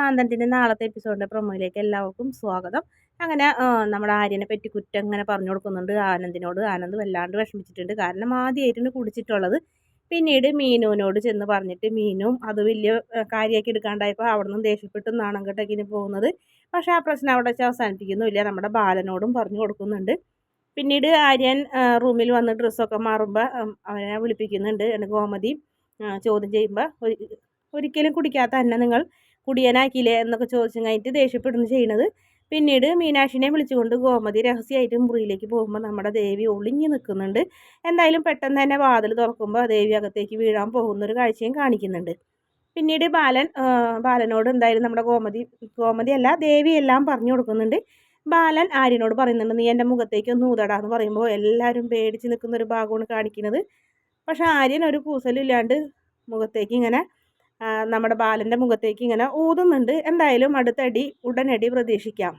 സാന്തനത്തിന്റെ നാളത്തെ എപ്പിസോഡിന്റെ പ്രൊമോയിലേക്ക് എല്ലാവർക്കും സ്വാഗതം. അങ്ങനെ നമ്മുടെ ആര്യനെ പറ്റി കുറ്റം ഇങ്ങനെ പറഞ്ഞു കൊടുക്കുന്നുണ്ട്. ആനന്ദിനോട് ആനന്ദ് വല്ലാണ്ട് വിഷമിച്ചിട്ടുണ്ട്. കാരണം ആദ്യമായിട്ടാണ് കുടിച്ചിട്ടുള്ളത്. പിന്നീട് മീനുവിനോട് ചെന്ന് പറഞ്ഞിട്ട് മീനും അത് വലിയ കാര്യമാക്കി എടുക്കാണ്ടായപ്പോൾ അവിടെ നിന്ന് ദേഷ്യപ്പെട്ട് നാണം കെട്ടക്കിന് പോകുന്നത്. പക്ഷേ ആ പ്രശ്നം അവിടെ വെച്ച് അവസാനിപ്പിക്കുന്നുമില്ല. നമ്മുടെ ബാലനോടും പറഞ്ഞു കൊടുക്കുന്നുണ്ട്. പിന്നീട് ആര്യൻ റൂമിൽ വന്ന് ഡ്രസ്സൊക്കെ മാറുമ്പോൾ അവനെ വിളിപ്പിക്കുന്നുണ്ട്. ഗോമതി ചോദ്യം ചെയ്യുമ്പോൾ ഒരിക്കലും കുടിക്കാത്ത എന്നെ നിങ്ങൾ കുടിയനാക്കിയില്ലേ എന്നൊക്കെ ചോദിച്ചു കഴിഞ്ഞിട്ട് ദേഷ്യപ്പെടുന്നു ചെയ്യുന്നത്. പിന്നീട് മീനാക്ഷിനെ വിളിച്ചുകൊണ്ട് ഗോമതി രഹസ്യമായിട്ട് മുറിയിലേക്ക് പോകുമ്പോൾ നമ്മുടെ ദേവി ഒളിഞ്ഞു നിൽക്കുന്നുണ്ട്. എന്തായാലും പെട്ടെന്ന് തന്നെ വാതിൽ തുറക്കുമ്പോൾ ദേവി അകത്തേക്ക് വീഴാൻ പോകുന്ന ഒരു കാഴ്ചയും കാണിക്കുന്നുണ്ട്. പിന്നീട് ബാലൻ ബാലനോട് എന്തായാലും നമ്മുടെ ഗോമതി ഗോമതി അല്ല ദേവി എല്ലാം പറഞ്ഞു കൊടുക്കുന്നുണ്ട്. ബാലൻ ആര്യനോട് പറയുന്നുണ്ട് നീ എന്റെ മുഖത്തേക്ക് ഒന്ന് ഊതടാന്ന് പറയുമ്പോൾ എല്ലാവരും പേടിച്ച് നിൽക്കുന്ന ഒരു ഭാഗമാണ് കാണിക്കുന്നത്. പക്ഷെ ആര്യൻ ഒരു പൂസലില്ലാണ്ട് മുഖത്തേക്ക് ഇങ്ങനെ നമ്മുടെ ബാലന്റെ മുഖത്തേക്ക് ഇങ്ങനെ ഊതുന്നുണ്ട്. എന്തായാലും അടുത്തടി ഉടനടി പ്രതീക്ഷിക്കാം.